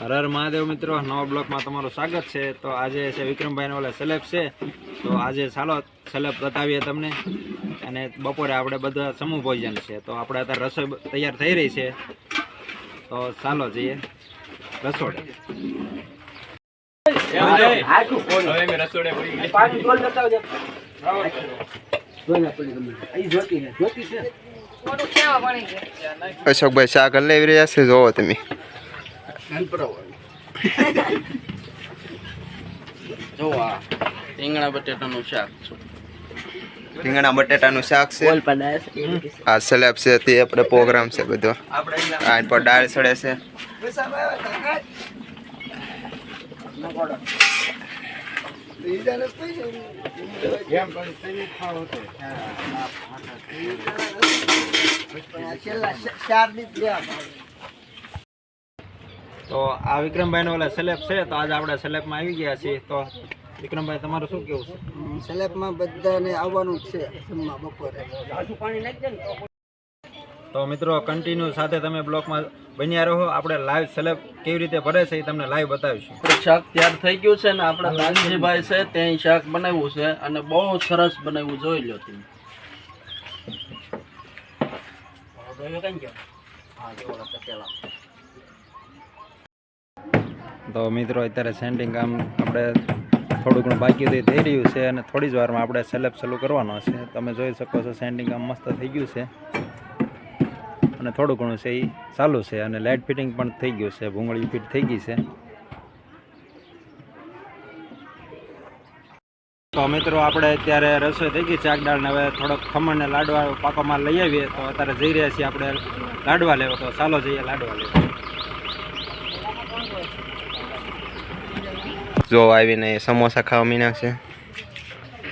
હર હર મહાદેવ મિત્રો નવા બ્લોકમાં તમારું સ્વાગત છે. તો આજે છે વિક્રમભાઈને ઓલા સેલેબ છે. તો આજે ચાલો સેલેબ બતાવીએ તમને. અને બપોરે આપણે બધા સમૂહ ભોજન છે. તો આપણે અત્યારે રસોઈ તૈયાર થઈ રહી છે. તો ચાલો જઈએ રસોડે. અશોકભાઈ શાક લઈ રહ્યા છે જોવો તમે. જો આ રીંગણા બટેટાનું શાક છે. રીંગણા બટેટાનું શાક છે. આ સલેબ છે તે આપણે પ્રોગ્રામ છે બધો. આ પર દાળ સડે છે. તો આ વિક્રમભાઈનો ઓલા સેલેબ છે તો આજે આપણે સેલેબમાં આવી ગયા છીએ. તો વિક્રમભાઈ તમારું શું કેવું છે? સ્લેબમાં બધાને આવવાનું જ છે જમવા બપોરે. તો મિત્રો કન્ટિન્યુ સાથે તમે બ્લોકમાં બન્યા રહો. આપણે લાઈવ સેલેબ કેવી રીતે ભરે છે એ તમને લાઈવ બતાવીશું. શાક તૈયાર થઈ ગયું છે ને આપણા કાનજીભાઈ છે ત્યાં શાક બનાવ્યું છે અને બહુ સરસ બનાવ્યું જોઈ લો તમે. તો મિત્રો, અત્યારે સેન્ટિંગ કામ આપણે થોડું ઘણું બાકી થઈ રહ્યું છે અને થોડી જ વારમાં આપણે સેલેબ ચાલુ કરવાનો છે. તમે જોઈ શકો છો સેન્ટિંગ કામ મસ્ત થઈ ગયું છે. અને થોડું ઘણું છે એ ચાલુ છે અને લાઇટ ફિટિંગ પણ થઈ ગયું છે. ભૂંગળી ફિટ થઈ ગઈ છે. તો મિત્રો, આપણે અત્યારે રસોઈ થઈ ગઈ છે. દાળ ને હવે થોડોક ખમણ ને લાડવા પાકોમાં લઈ આવીએ. તો અત્યારે જઈ રહ્યા છીએ આપણે લાડવા લેવા. તો ચાલો જઈએ લાડવા લેવા. જો આવીને સમોસા ખાવા મીના છે.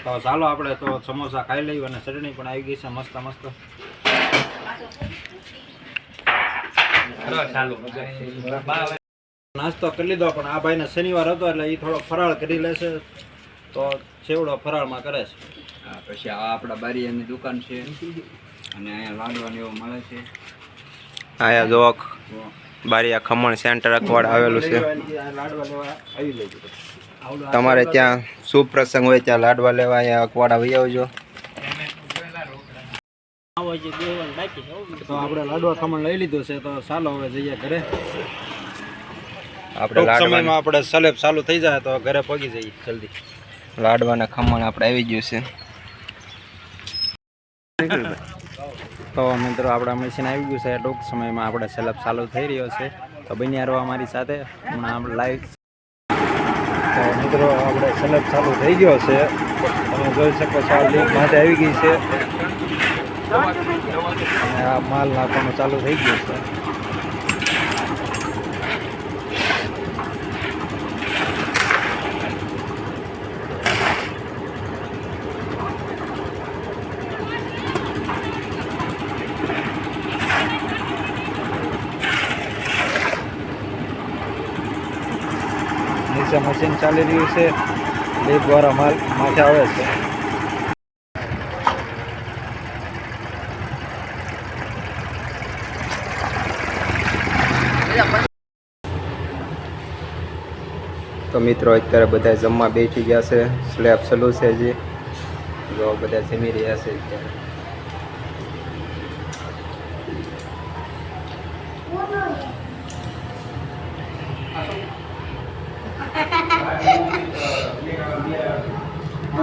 તો ચાલો આપણે તો સમોસા ખાઈ લઈએ અને ચટણી પણ આવી ગઈ છે મસ્ત મસ્ત. નાસ્તો કરી લીધો પણ આ ભાઈને શનિવાર હતો એટલે એ થોડો ફરાળ કરી લેશે. તો છેવડો ફરાળમાં કરે છે. પછી આ આપણા બારીયાની દુકાન છે. અને અહીંયા લાડવા ને એવું મળે છે. આયા જો. બારીયા ખમણ સેન્ટર અખવાડ આવેલું છે. આવી તમારે ત્યાં શુભ પ્રસંગ હોય ત્યાં લાડવા લેવા અહીંયા અકવાડા વહી આવજો. તો આપણે લાડવા ખમણ લઈ લીધું છે તો ચાલો હવે જઈએ ઘરે. આપણે સમયમાં આપણે સલેબ ચાલુ થઈ જાય તો ઘરે પગી જઈએ જલ્દી. લાડવાના ખમણ આપણે આવી ગયું છે. તો મિત્રો, આપણા મશીન આવી ગયું છે. ટૂંક સમયમાં આપણે સેલઅપ ચાલુ થઈ રહ્યો છે. તો બન્યા રહો અમારી સાથે. હમણાં આપણે લાઈવ તો મિત્રો, આપણે સેલઅપ ચાલુ થઈ ગયો છે. તમે જોઈ શકો છો, આ લીક માટે આવી ગઈ છે. અને આ માલ નાખવાનું ચાલુ થઈ ગયું છે. નીચે મશીન ચાલી રહ્યું છે. લીક દ્વારા માલ માથે આવે છે. તો મિત્રો, અત્યારે બધા જમવા બેઠી ગયા છે. સ્લેબ સલું છે હજી. જો બધા જમી રહ્યા છે અત્યારે.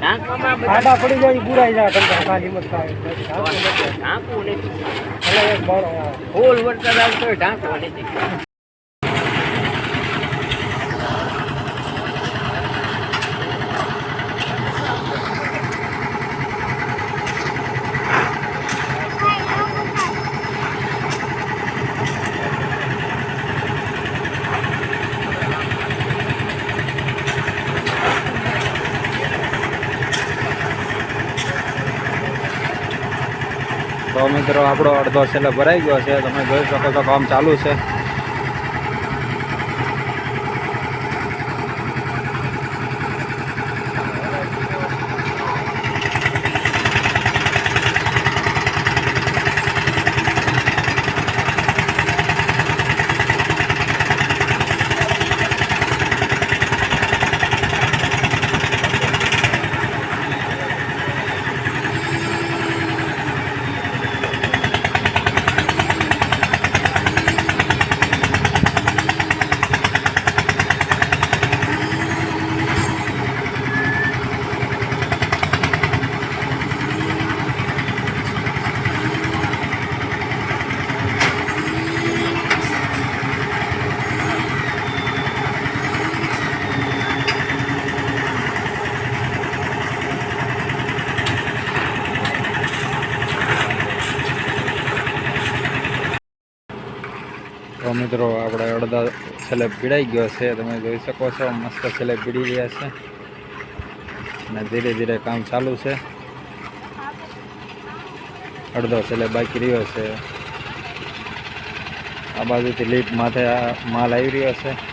ખાડા પડી જાય બુરાઈ જાય ખાલી મત ખાય ફૂલ વરસાદ આવતો ઢાંકવા નથી. મિત્રો આપણો અડધો છેલ્લે ભરાઈ ગયો છે. તમે જોઈ શકો છો કામ ચાલુ છે. તો મિત્રો આપણે અડધા છેલ્લે પીડાઈ ગયો છે. તમે જોઈ શકો છો, મસ્ત છેલ્લે પીડી રહ્યા છે. અને ધીરે ધીરે કામ ચાલુ છે. અડધો છેલ્લે બાકી રહ્યો છે. આ બાજુથી લીપ માથે માલ આવી રહ્યો છે.